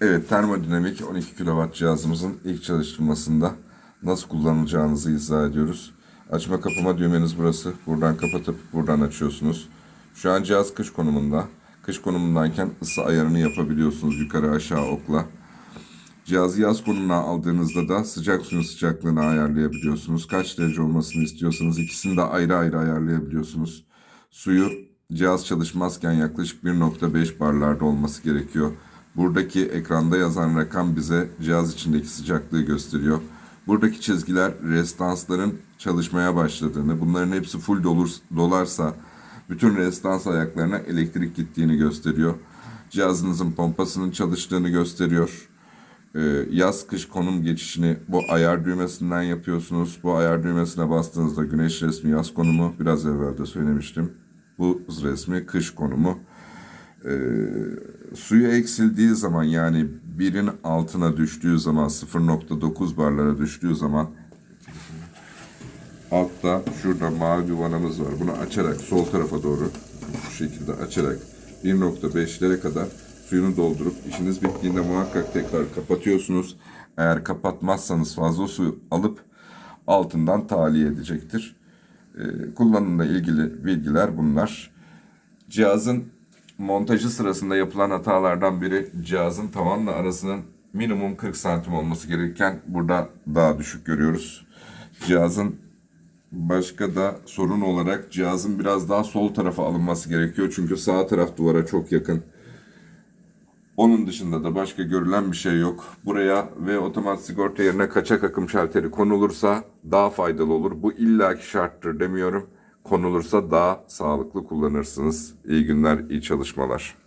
Evet, termodinamik 12 kW cihazımızın ilk çalıştırmasında nasıl kullanılacağınızı izah ediyoruz. Açma kapama düğmeniz burası. Buradan kapatıp buradan açıyorsunuz. Şu an cihaz kış konumunda. Kış konumundayken ısı ayarını yapabiliyorsunuz yukarı aşağı okla. Cihazı yaz konumuna aldığınızda da sıcak suyun sıcaklığını ayarlayabiliyorsunuz. Kaç derece olmasını istiyorsanız ikisini de ayrı ayrı ayarlayabiliyorsunuz. Suyu cihaz çalışmazken yaklaşık 1.5 barlarda olması gerekiyor. Buradaki ekranda yazan rakam bize cihaz içindeki sıcaklığı gösteriyor. Buradaki çizgiler restansların çalışmaya başladığını, bunların hepsi full dolur, dolarsa bütün restans ayaklarına elektrik gittiğini gösteriyor. Cihazınızın pompasının çalıştığını gösteriyor. Ee, yaz kış konum geçişini bu ayar düğmesinden yapıyorsunuz. Bu ayar düğmesine bastığınızda güneş resmi yaz konumu biraz evvel de söylemiştim. Bu resmi kış konumu. Ee, suyu eksildiği zaman yani birin altına düştüğü zaman 0.9 barlara düştüğü zaman altta şurada mavi bir vanamız var. Bunu açarak sol tarafa doğru şu şekilde açarak 1.5'lere kadar suyunu doldurup işiniz bittiğinde muhakkak tekrar kapatıyorsunuz. Eğer kapatmazsanız fazla su alıp altından tahliye edecektir. Ee, kullanımla ilgili bilgiler bunlar. Cihazın montajı sırasında yapılan hatalardan biri cihazın tavanla arasının minimum 40 santim olması gerekirken burada daha düşük görüyoruz. Cihazın başka da sorun olarak cihazın biraz daha sol tarafa alınması gerekiyor. Çünkü sağ taraf duvara çok yakın. Onun dışında da başka görülen bir şey yok. Buraya ve otomatik sigorta yerine kaçak akım şalteri konulursa daha faydalı olur. Bu illaki şarttır demiyorum. Konulursa daha sağlıklı kullanırsınız. İyi günler, iyi çalışmalar.